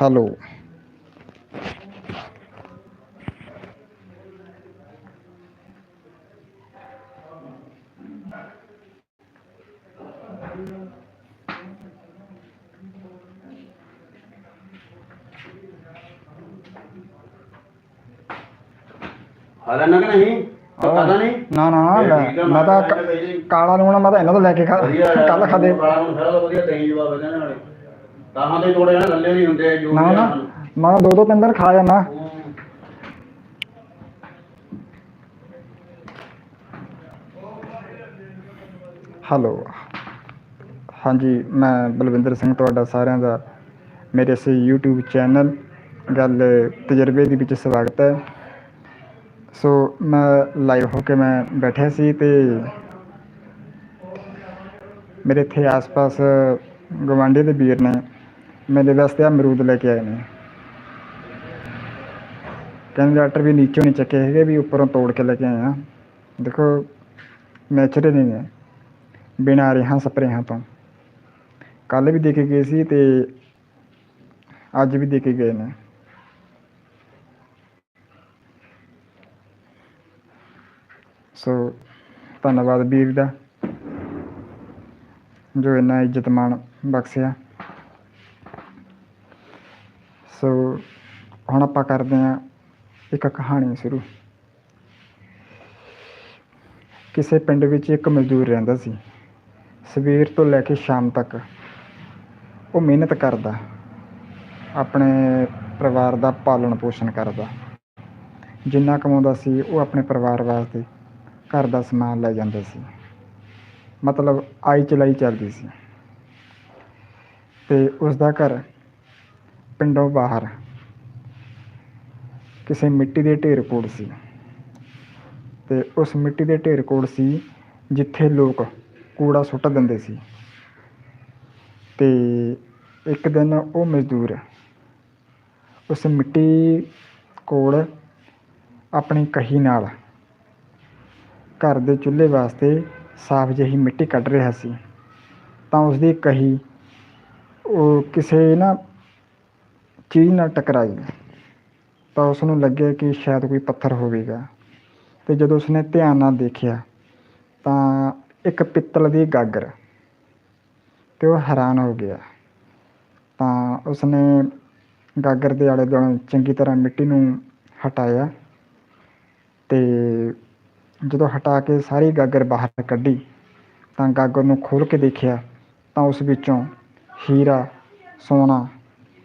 Hello ਹਾਲਾ ਨਾ ਕਿ ਨਹੀਂ? ਪਤਾ ਨਹੀਂ? ਨਾ ਨਾ ਲੈ, ਮੈਂ ਤਾਂ ਕਾਲਾ ਲੂਣਾ ਮੈਂ ਤਾਂ ਇਹਨਾਂ ਤੋਂ ਲੈ ਕੇ ਕੱਲ ਖਾਦੇ। ਨੂੰ ਸਾਰਾ ਵਧੀਆ ਤੈਂ ਜਵਾਬ ਇਹਦੇ ਨਾਲੇ। ਤਾਹਾਂ ਦੇ ਤੋੜੇ ਨਾ ਲੱਲੇ ਨਹੀਂ ਹੁੰਦੇ ਜੋ ਨਾ ਵੀ ਨਾ ਹਨ। ਮੈਂ ਦੋ ਦੋ ਤਿੰਨ ਦਿਨ ਖਾ ਜਾਣਾ। ਹੈਲੋ। ਹਾਂਜੀ ਮੈਂ ਬਲਵਿੰਦਰ ਸਿੰਘ ਤੁਹਾਡਾ ਸਾਰਿਆਂ ਦਾ ਮੇਰੇ ਇਸ YouTube ਚੈਨਲ ਗੱਲ ਤਜਰਬੇ ਦੇ ਵਿੱਚ ਸਵਾਗਤ ਹੈ। ਸੋ ਮੈਂ ਲਾਈਵ ਹੋ ਕੇ ਮੈਂ ਬੈਠਿਆ ਸੀ ਤੇ ਮੇਰੇ ਇੱਥੇ ਆਸ-ਪਾਸ ਗਵਾਂਢੀ ਦੇ ਵੀਰ ਨੇ ਮੇਰੇ ਵਾਸਤੇ ਅਮਰੂਦ ਲੈ ਕੇ ਆਏ ਨੇ। ਕਹਿੰਦੇ ਡਾਕਟਰ ਵੀ ਨੀਚੋਂ ਨਹੀਂ ਚੱਕੇ ਹੈਗੇ, ਵੀ ਉੱਪਰੋਂ ਤੋੜ ਕੇ ਲੈ ਕੇ ਆਏ ਆ। ਦੇਖੋ ਨੈਚੁਰਲ ਨੇ ਬਿਨਾਂ ਰੇਹਾਂ ਸਪਰੇਹਾਂ ਤੋਂ। ਕੱਲ ਵੀ ਦੇ ਕੇ ਗਏ ਸੀ ਤੇ ਅੱਜ ਵੀ ਦੇ ਕੇ ਗਏ ਨੇ। ਸੋ ਧੰਨਵਾਦ ਵੀਰ ਦਾ, ਜੋ ਇੰਨਾ ਇੱਜ਼ਤ ਮਾਣ ਬਖਸ਼ਿਆ। ਸੋ ਹੁਣ ਆਪਾਂ ਕਰਦੇ ਹਾਂ ਇੱਕ ਕਹਾਣੀ ਸ਼ੁਰੂ। ਕਿਸੇ ਪਿੰਡ ਵਿੱਚ ਇੱਕ ਮਜ਼ਦੂਰ ਰਹਿੰਦਾ ਸੀ। ਸਵੇਰ ਤੋਂ ਲੈ ਕੇ ਸ਼ਾਮ ਤੱਕ ਉਹ ਮਿਹਨਤ ਕਰਦਾ, ਆਪਣੇ ਪਰਿਵਾਰ ਦਾ ਪਾਲਣ ਪੋਸ਼ਣ ਕਰਦਾ। ਜਿੰਨਾ ਕਮਾਉਂਦਾ ਸੀ ਉਹ ਆਪਣੇ ਪਰਿਵਾਰ ਵਾਸਤੇ ਘਰ ਦਾ ਸਮਾਨ ਲੈ ਜਾਂਦਾ ਸੀ। ਮਤਲਬ ਆਈ ਚਲਾਈ ਚੱਲਦੀ ਸੀ। ਤੇ ਉਸ ਦਾ ਘਰ ਪਿੰਡੋਂ ਬਾਹਰ ਕਿਸੇ ਮਿੱਟੀ ਦੇ ਢੇਰ ਕੋਲ ਸੀ। ਤੇ ਉਸ ਮਿੱਟੀ ਦੇ ਢੇਰ ਕੋਲ ਸੀ ਜਿੱਥੇ ਲੋਕ ਕੂੜਾ ਸੁੱਟ ਦਿੰਦੇ ਸੀ। ਤੇ ਇੱਕ ਦਿਨ ਉਹ ਮਜ਼ਦੂਰ ਉਸ ਮਿੱਟੀ ਕੋਲ ਆਪਣੀ ਕਹੀ ਨਾਲ ਘਰ ਦੇ ਚੁੱਲ੍ਹੇ ਵਾਸਤੇ ਸਾਫ਼ ਜਿਹੀ ਮਿੱਟੀ ਕੱਢ ਰਿਹਾ ਸੀ। ਤਾਂ ਉਸਦੀ ਕਹੀ, ਉਹ ਕਿਸੇ ਨਾ ਚੀਜ਼ ਨਾਲ ਟਕਰਾਈ। ਤਾਂ ਉਸ ਨੂੰ ਲੱਗਿਆ ਕਿ ਸ਼ਾਇਦ ਕੋਈ ਪੱਥਰ ਹੋਵੇਗਾ। ਤੇ ਜਦੋਂ ਉਸਨੇ ਧਿਆਨ ਨਾਲ ਦੇਖਿਆ, ਤਾਂ ਇੱਕ ਪਿੱਤਲ ਦੀ ਗਾਗਰ, ਤੇ ਉਹ ਹੈਰਾਨ ਹੋ ਗਿਆ। ਤਾਂ ਉਸਨੇ ਗਾਗਰ ਦੇ ਆਲੇ ਦੁਆਲੇ ਚੰਗੀ ਤਰ੍ਹਾਂ ਮਿੱਟੀ ਨੂੰ ਹਟਾਇਆ ਤੇ ਜਦੋਂ ਹਟਾ ਕੇ ਸਾਰੀ ਗਾਗਰ ਬਾਹਰ ਕੱਢੀ, ਤਾਂ ਗਾਗਰ ਨੂੰ ਖੋਲ ਕੇ ਦੇਖਿਆ, ਤਾਂ ਉਸ ਵਿੱਚੋਂ ਹੀਰਾ, ਸੋਨਾ,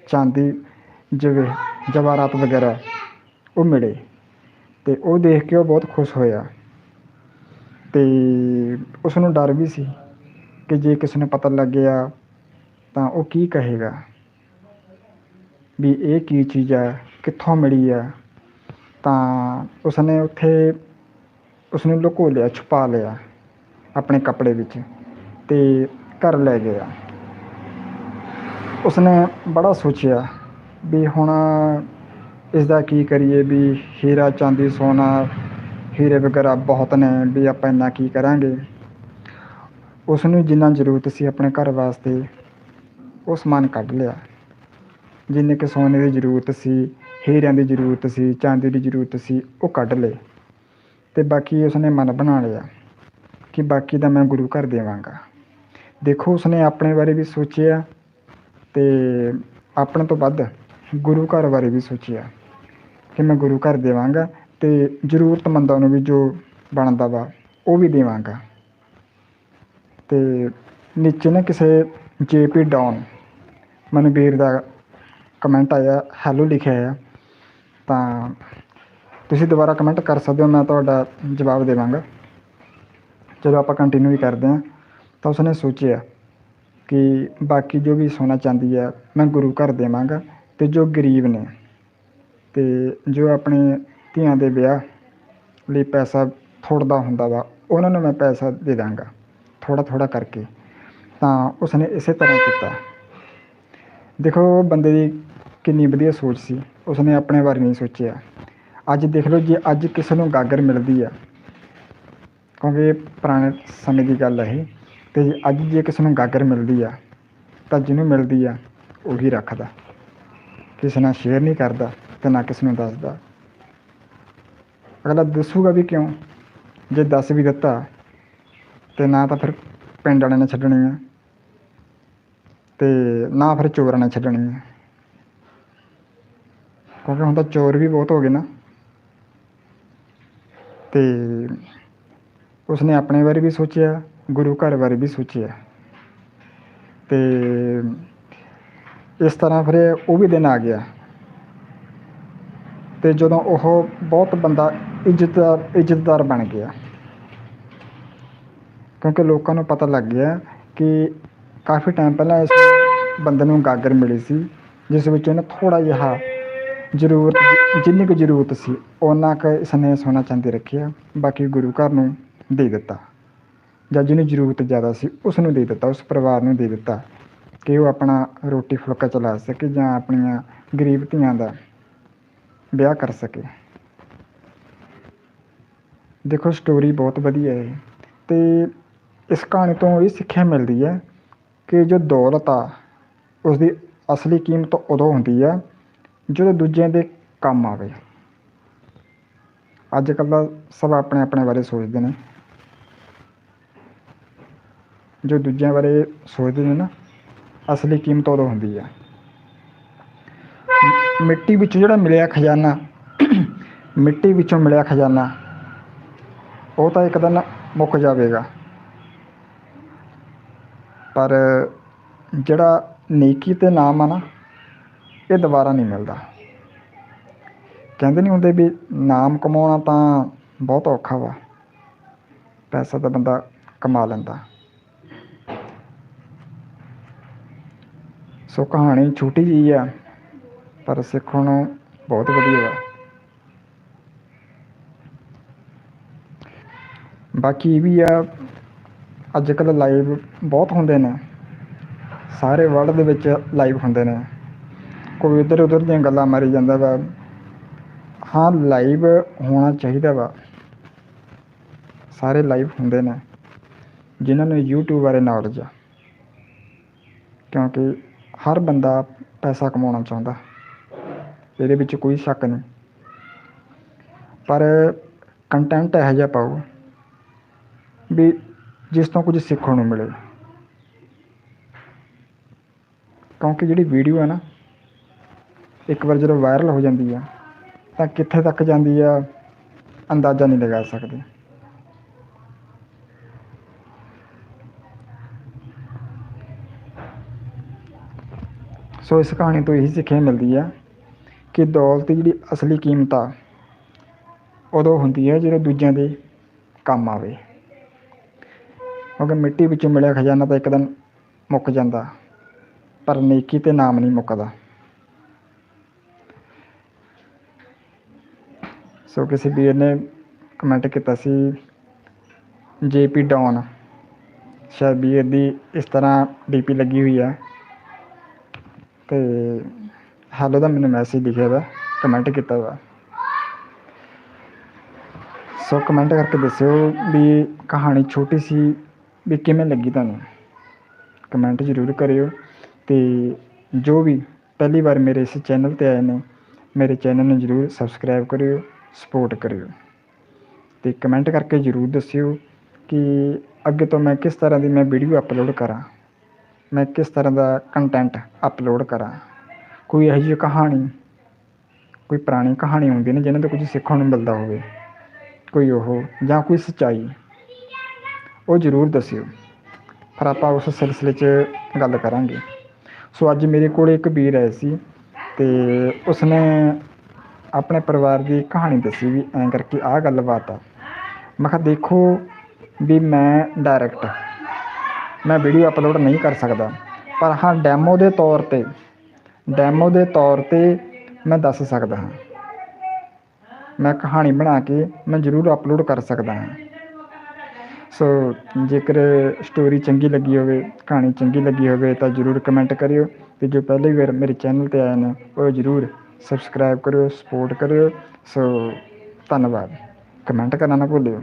ਚਾਂਦੀ, ਜਿਵੇਂ, ਜਵਾਹਰਾਤ ਵਗੈਰਾ ਉਹ ਮਿਲੇ ਤੇ ਉਹ ਦੇਖ ਕੇ ਉਹ ਬਹੁਤ ਖੁਸ਼ ਹੋਇਆ। ਤੇ ਉਸ ਨੂੰ ਡਰ ਵੀ ਸੀ ਕਿ ਜੇ ਕਿਸੇ ਨੂੰ ਪਤਾ ਲੱਗ ਗਿਆ, ਤਾਂ ਉਹ ਕੀ ਕਹੇਗਾ? ਵੀ ਇਹ ਕੀ ਚੀਜ਼ ਹੈ? ਕਿੱਥੋਂ ਮਿਲੀ ਹੈ? ਤਾਂ ਉਸਨੇ ਉੱਥੇ ਉਸ ਨੂੰ ਲੁਕੋ ਲਿਆ, ਛੁਪਾ ਲਿਆ ਆਪਣੇ ਕੱਪੜੇ ਵਿੱਚ ਤੇ ਘਰ ਲੈ ਗਿਆ। ਉਸਨੇ ਬੜਾ ਸੋਚਿਆ ਵੀ ਹੁਣ ਇਸ ਦਾ ਕੀ ਕਰੀਏ, ਵੀ ਹੀਰਾ, ਚਾਂਦੀ, ਸੋਨਾ, ਹੀਰੇ ਵਗੈਰਾ ਬਹੁਤ ਨੇ, ਵੀ ਆਪਾਂ ਇੰਨਾ ਕੀ ਕਰਾਂਗੇ? ਉਸ ਨੂੰ ਜਿੰਨਾ ਜ਼ਰੂਰਤ ਸੀ ਆਪਣੇ ਘਰ ਵਾਸਤੇ, ਉਹ ਸਮਾਨ ਕੱਢ ਲਿਆ। ਜਿੰਨੇ ਕਿ ਸੋਨੇ ਦੀ ਜ਼ਰੂਰਤ ਸੀ, ਹੀਰਿਆਂ ਦੀ ਜ਼ਰੂਰਤ ਸੀ, ਚਾਂਦੀ ਦੀ ਜ਼ਰੂਰਤ ਸੀ, ਉਹ ਕੱਢ ਲਏ। ਅਤੇ ਬਾਕੀ ਉਸਨੇ ਮਨ ਬਣਾ ਲਿਆ ਕਿ ਬਾਕੀ ਦਾ ਮੈਂ ਗੁਰੂ ਘਰ ਦੇਵਾਂਗਾ। ਦੇਖੋ, ਉਸਨੇ ਆਪਣੇ ਬਾਰੇ ਵੀ ਸੋਚਿਆ ਅਤੇ ਆਪਣੇ ਤੋਂ ਵੱਧ ਗੁਰੂ ਘਰ ਬਾਰੇ ਵੀ ਸੋਚਿਆ ਕਿ ਮੈਂ ਗੁਰੂ ਘਰ ਦੇਵਾਂਗਾ ਅਤੇ ਜ਼ਰੂਰਤਮੰਦਾਂ ਨੂੰ ਵੀ ਜੋ ਬਣਦਾ ਵਾ, ਉਹ ਵੀ ਦੇਵਾਂਗਾ। ਅਤੇ ਨੀਚੇ ਨਾ ਕਿਸੇ ਜੇ ਪੀ ਡਾਊਨ ਮਨਵੀਰ ਦਾ ਕਮੈਂਟ ਆਇਆ ਹੈਲੋ ਲਿਖਿਆ ਆ, ਤਾਂ ਤੁਸੀਂ ਦੁਬਾਰਾ ਕਮੈਂਟ ਕਰ ਸਕਦੇ ਹੋ, ਮੈਂ ਤੁਹਾਡਾ ਜਵਾਬ ਦੇਵਾਂਗਾ। ਜਦੋਂ ਆਪਾਂ ਕੰਟੀਨਿਊ ਹੀ ਕਰਦੇ ਹਾਂ, ਤਾਂ ਉਸਨੇ ਸੋਚਿਆ ਕਿ ਬਾਕੀ ਜੋ ਵੀ ਸੋਨਾ ਚਾਂਦੀ ਹੈ, ਮੈਂ ਗੁਰੂ ਘਰ ਦੇਵਾਂਗਾ ਤੇ ਜੋ ਗਰੀਬ ਨੇ ਤੇ ਜੋ ਆਪਣੇ ਧੀਆਂ ਦੇ ਵਿਆਹ ਲਈ ਪੈਸਾ ਥੋੜ੍ਹਦਾ ਹੁੰਦਾ ਵਾ, ਉਹਨਾਂ ਨੂੰ ਮੈਂ ਪੈਸਾ ਦੇ ਦਾਂਗਾ, ਥੋੜ੍ਹਾ ਥੋੜ੍ਹਾ ਕਰਕੇ। ਤਾਂ ਉਸਨੇ ਇਸੇ ਤਰ੍ਹਾਂ ਕੀਤਾ। ਦੇਖੋ, ਬੰਦੇ ਦੀ ਕਿੰਨੀ ਵਧੀਆ ਸੋਚ ਸੀ। ਉਸਨੇ ਆਪਣੇ ਬਾਰੇ ਨਹੀਂ ਸੋਚਿਆ। ਅੱਜ ਦੇਖ ਲਓ ਜੇ ਅੱਜ ਕਿਸੇ ਨੂੰ ਗਾਗਰ ਮਿਲਦੀ ਆ, ਕਿਉਂਕਿ ਪੁਰਾਣੇ ਸਮੇਂ ਦੀ ਗੱਲ ਹੈ ਇਹ ਅਤੇ ਅੱਜ ਜੇ ਕਿਸੇ ਨੂੰ ਗਾਗਰ ਮਿਲਦੀ ਆ, ਤਾਂ ਜਿਹਨੂੰ ਮਿਲਦੀ ਆ, ਉਹੀ ਰੱਖਦਾ। ਕਿਸੇ ਨਾਲ ਸ਼ੇਅਰ ਨਹੀਂ ਕਰਦਾ ਤੇ ਨਾ ਕਿਸੇ ਨੂੰ ਦੱਸਦਾ। ਅਗਲਾ ਦੱਸੂਗਾ ਵੀ ਕਿਉਂ? ਜੇ ਦੱਸ ਵੀ ਦਿੱਤਾ, ਤੇ ਨਾ ਤਾਂ ਫਿਰ ਪਿੰਡ ਵਾਲਿਆਂ ਨੇ ਛੱਡਣੀ ਆ ਅਤੇ ਨਾ ਫਿਰ ਚੋਰਾਂ ਨੇ ਛੱਡਣੀ ਆ। ਕਿਉਂਕਿ ਹੁਣ ਤਾਂ ਚੋਰ ਵੀ ਬਹੁਤ ਹੋ ਗਏ ਨਾ। ਤੇ ਉਸਨੇ ਆਪਣੇ ਬਾਰੇ ਵੀ ਸੋਚਿਆ, ਗੁਰੂ ਘਰ ਬਾਰੇ ਵੀ ਸੋਚਿਆ। ਤੇ ਇਸ ਤਰ੍ਹਾਂ ਫਿਰ ਉਹ ਵੀ ਦਿਨ ਆ ਗਿਆ। ਤੇ ਜਦੋਂ ਉਹ ਬਹੁਤ ਬੰਦਾ ਇੱਜ਼ਤਦਾਰ ਇੱਜ਼ਤਦਾਰ ਬਣ ਗਿਆ। ਕਿਉਂਕਿ ਲੋਕਾਂ ਨੂੰ ਪਤਾ ਲੱਗ ਗਿਆ ਕਿ ਕਾਫੀ ਟਾਈਮ ਪਹਿਲਾਂ ਇਸ ਬੰਦੇ ਨੂੰ ਗਾਗਰ ਮਿਲੀ ਸੀ, ਜਿਸ ਵਿੱਚ ਉਹਨੇ ਥੋੜਾ ਜਿਹਾ ਜ਼ਰੂਰਤ ਜਿੰਨੀ ਕੁ ਜ਼ਰੂਰਤ ਸੀ ਉਹਨਾਂ ਕੁ ਇਸਨੇ ਸੋਨਾ ਚਾਂਦੀ ਰੱਖਿਆ, ਬਾਕੀ ਗੁਰੂ ਘਰ ਨੂੰ ਦੇ ਦਿੱਤਾ। ਜਾਂ ਜਿਹਨੂੰ ਜ਼ਰੂਰਤ ਜ਼ਿਆਦਾ ਸੀ ਉਸ ਨੂੰ ਦੇ ਦਿੱਤਾ, ਉਸ ਪਰਿਵਾਰ ਨੂੰ ਦੇ ਦਿੱਤਾ ਕਿ ਉਹ ਆਪਣਾ ਰੋਟੀ ਫੁਲਕਾ ਚਲਾ ਸਕੇ ਜਾਂ ਆਪਣੀਆਂ ਗਰੀਬ ਧੀਆਂ ਦਾ ਵਿਆਹ ਕਰ ਸਕੇ। ਦੇਖੋ ਸਟੋਰੀ ਬਹੁਤ ਵਧੀਆ ਹੈ। ਤੇ ਇਸ ਕਹਾਣੀ ਤੋਂ ਇਹ ਸਿੱਖਿਆ ਮਿਲਦੀ ਹੈ ਕਿ ਜੋ ਦੌਲਤ ਆ ਉਸ ਦੀ ਅਸਲੀ ਕੀਮਤ ਉਦੋਂ ਹੁੰਦੀ ਆ ਜਦੋਂ ਦੂਜਿਆਂ ਦੇ ਕੰਮ ਆਵੇ। ਅੱਜ ਕੱਲ੍ਹ ਦਾ ਸਭ ਆਪਣੇ ਆਪਣੇ ਬਾਰੇ ਸੋਚਦੇ ਨੇ। ਜੋ ਦੂਜਿਆਂ ਬਾਰੇ ਸੋਚਦੇ ਨੇ ਨਾ, ਅਸਲੀ ਕੀਮਤ ਉਦੋਂ ਹੁੰਦੀ ਹੈ ਮਿੱਟੀ ਵਿੱਚੋਂ ਜਿਹੜਾ ਮਿਲਿਆ ਖਜ਼ਾਨਾ, ਮਿੱਟੀ ਵਿੱਚੋਂ ਮਿਲਿਆ ਖਜ਼ਾਨਾ, ਉਹ ਤਾਂ ਇੱਕ ਦਿਨ ਮੁੱਕ ਜਾਵੇਗਾ। ਪਰ ਜਿਹੜਾ ਨੇਕੀ ਤੇ ਨਾਮ ਆ ਨਾ, ਇਹ ਦੁਬਾਰਾ ਨਹੀਂ ਮਿਲਦਾ। ਕਹਿੰਦੇ ਨਹੀਂ ਹੁੰਦੇ ਵੀ ਨਾਮ ਕਮਾਉਣਾ ਤਾਂ ਬਹੁਤ ਔਖਾ ਵਾ। ਪੈਸਾ ਤਾਂ ਬੰਦਾ ਕਮਾ ਲੈਂਦਾ। ਸੋ ਕਹਾਣੀ ਛੋਟੀ ਜਿਹੀ ਆ, ਪਰ ਸਿੱਖਣ ਨੂੰ ਬਹੁਤ ਵਧੀਆ ਵਾ। ਬਾਕੀ ਇਹ ਵੀ ਆ ਅੱਜ ਕੱਲ੍ਹ ਲਾਈਵ ਬਹੁਤ ਹੁੰਦੇ ਨੇ। ਸਾਰੇ ਵਰਲਡ ਦੇ ਵਿੱਚ ਲਾਈਵ ਹੁੰਦੇ ਨੇ। ਕੋਈ ਇੱਧਰ ਉੱਧਰ ਦੀਆਂ ਗੱਲਾਂ ਮਾਰੀ ਜਾਂਦਾ ਵਾ ਹਾਂ ਲਾਈਵ ਹੋਣਾ ਚਾਹੀਦਾ ਵਾ। ਸਾਰੇ ਲਾਈਵ ਹੁੰਦੇ ਨੇ, ਜਿਨ੍ਹਾਂ ਨੂੰ YouTube ਬਾਰੇ ਨੌਲੇਜ ਆ। ਕਿਉਂਕਿ ਹਰ ਬੰਦਾ ਪੈਸਾ ਕਮਾਉਣਾ ਚਾਹੁੰਦਾ। ਇਹਦੇ ਵਿੱਚ ਕੋਈ ਸ਼ੱਕ ਨਹੀਂ। ਪਰ ਕੰਟੈਂਟ ਇਹੋ ਜਿਹਾ ਪਾਓ ਵੀ ਜਿਸ ਤੋਂ ਕੁਝ ਸਿੱਖਣ ਨੂੰ ਮਿਲੇ। ਕਿਉਂਕਿ ਜਿਹੜੀ ਵੀਡੀਓ ਹੈ ਨਾ, ਇੱਕ ਵਾਰ ਜਦੋਂ ਵਾਇਰਲ ਹੋ ਜਾਂਦੀ ਆ ਤਾਂ ਕਿੱਥੇ ਤੱਕ ਜਾਂਦੀ ਆ, ਅੰਦਾਜ਼ਾ ਨਹੀਂ ਲਗਾ ਸਕਦੇ। ਸੋ ਇਸ ਕਹਾਣੀ ਤੋਂ ਇਹੀ ਸਿੱਖਿਆ ਮਿਲਦੀ ਆ ਕਿ ਦੌਲਤ ਦੀ ਜਿਹੜੀ ਅਸਲੀ ਕੀਮਤ ਆ, ਉਦੋਂ ਹੁੰਦੀ ਹੈ ਜਦੋਂ ਦੂਜਿਆਂ ਦੇ ਕੰਮ ਆਵੇ। ਕਿਉਂਕਿ ਮਿੱਟੀ ਵਿੱਚੋਂ ਮਿਲਿਆ ਖਜ਼ਾਨਾ ਤਾਂ ਇੱਕ ਦਿਨ ਮੁੱਕ ਜਾਂਦਾ, ਪਰ ਨੇਕੀ ਤੇ ਨਾਮ ਨਹੀਂ ਮੁੱਕਦਾ। ਸੋ ਕਿਸੇ ਵੀਰ ਨੇ ਕਮੈਂਟ ਕੀਤਾ ਸੀ ਜੇਪੀ ਡੌਨ ਸ਼ਾਇਦ ਵੀਰ ਦੀ ਇਸ ਤਰ੍ਹਾਂ ਡੀਪੀ ਲੱਗੀ ਹੋਈ ਆ। ਤੇ ਹੈਲੋ ਦਾ ਮੈਨੂੰ ਮੈਸੇਜ ਲਿਖਿਆ ਵਾ ਕਮੈਂਟ ਕੀਤਾ ਵਾ। ਸੋ ਕਮੈਂਟ ਕਰਕੇ ਦੱਸਿਓ ਵੀ ਕਹਾਣੀ ਛੋਟੀ ਸੀ, ਵੀ ਕਿਵੇਂ ਲੱਗੀ ਤੁਹਾਨੂੰ? ਕਮੈਂਟ ਜ਼ਰੂਰ ਕਰਿਓ। ਤੇ ਜੋ ਵੀ ਪਹਿਲੀ ਵਾਰ ਮੇਰੇ ਇਸ ਚੈਨਲ ਤੇ ਆਏ ਨੇ, ਮੇਰੇ ਚੈਨਲ ਨੂੰ ਜ਼ਰੂਰ ਸਬਸਕ੍ਰਾਈਬ ਕਰਿਓ। ਸਪੋਰਟ ਕਰਿਓ। ਤੇ ਕਮੈਂਟ ਕਰਕੇ ਜ਼ਰੂਰ ਦੱਸਿਓ ਕਿ ਅੱਗੇ ਤੋਂ ਮੈਂ ਕਿਸ ਤਰ੍ਹਾਂ ਦੀ ਮੈਂ ਵੀਡੀਓ ਅਪਲੋਡ ਕਰਾਂ। ਮੈਂ ਕਿਸ ਤਰ੍ਹਾਂ ਦਾ ਕੰਟੈਂਟ ਅਪਲੋਡ ਕਰਾਂ। ਕੋਈ ਇਹੋ ਜਿਹੀ ਕਹਾਣੀ, ਕੋਈ ਪੁਰਾਣੀ ਕਹਾਣੀ ਹੁੰਦੀ ਨੇ ਜਿਹਨਾਂ ਤੋਂ ਕੁਝ ਸਿੱਖਣ ਨੂੰ ਮਿਲਦਾ ਹੋਵੇ, ਕੋਈ ਉਹ ਜਾਂ ਕੋਈ ਸੱਚਾਈ, ਉਹ ਜ਼ਰੂਰ ਦੱਸਿਓ। ਫਿਰ ਆਪਾਂ ਉਸ ਸਿਲਸਿਲੇ 'ਚ ਗੱਲ ਕਰਾਂਗੇ। ਸੋ ਅੱਜ ਮੇਰੇ ਕੋਲ ਇੱਕ ਵੀਰ ਆਇਆ ਸੀ ਤੇ ਉਸਨੇ ਆਪਣੇ ਪਰਿਵਾਰ ਦੀ ਕਹਾਣੀ ਦੱਸੀ ਵੀ ਐਂ ਕਰਕੇ ਆਹ ਗੱਲਬਾਤ ਆ। ਮੈਂ ਕਿਹਾ, ਦੇਖੋ ਵੀ ਮੈਂ ਡਾਇਰੈਕਟ ਮੈਂ ਵੀਡੀਓ ਅਪਲੋਡ ਨਹੀਂ ਕਰ ਸਕਦਾ। ਪਰ ਹਾਂ ਡੈਮੋ ਦੇ ਤੌਰ ਤੇ ਡੈਮੋ ਦੇ ਤੌਰ ਤੇ ਮੈਂ ਦੱਸ ਸਕਦਾ ਹਾਂ। ਮੈਂ ਕਹਾਣੀ ਬਣਾ ਕੇ ਮੈਂ ਜ਼ਰੂਰ ਅਪਲੋਡ ਕਰ ਸਕਦਾ ਹਾਂ। ਸੋ ਜੇਕਰ ਸਟੋਰੀ ਚੰਗੀ ਲੱਗੀ ਹੋਵੇ, ਕਹਾਣੀ ਚੰਗੀ ਲੱਗੀ ਹੋਵੇ ਤਾਂ ਜ਼ਰੂਰ ਕਮੈਂਟ ਕਰਿਓ। ਤੇ ਜੋ ਪਹਿਲੀ ਵਾਰ ਮੇਰੇ ਚੈਨਲ ਤੇ ਆਏ ਨੇ, ਉਹ ਜ਼ਰੂਰ ਸਬਸਕ੍ਰਾਈਬ ਕਰਿਓ ਸਪੋਰਟ ਕਰਿਓ। ਸੋ ਧੰਨਵਾਦ। ਕਮੈਂਟ ਕਰਨਾ ਨਾ ਭੁੱਲਿਓ।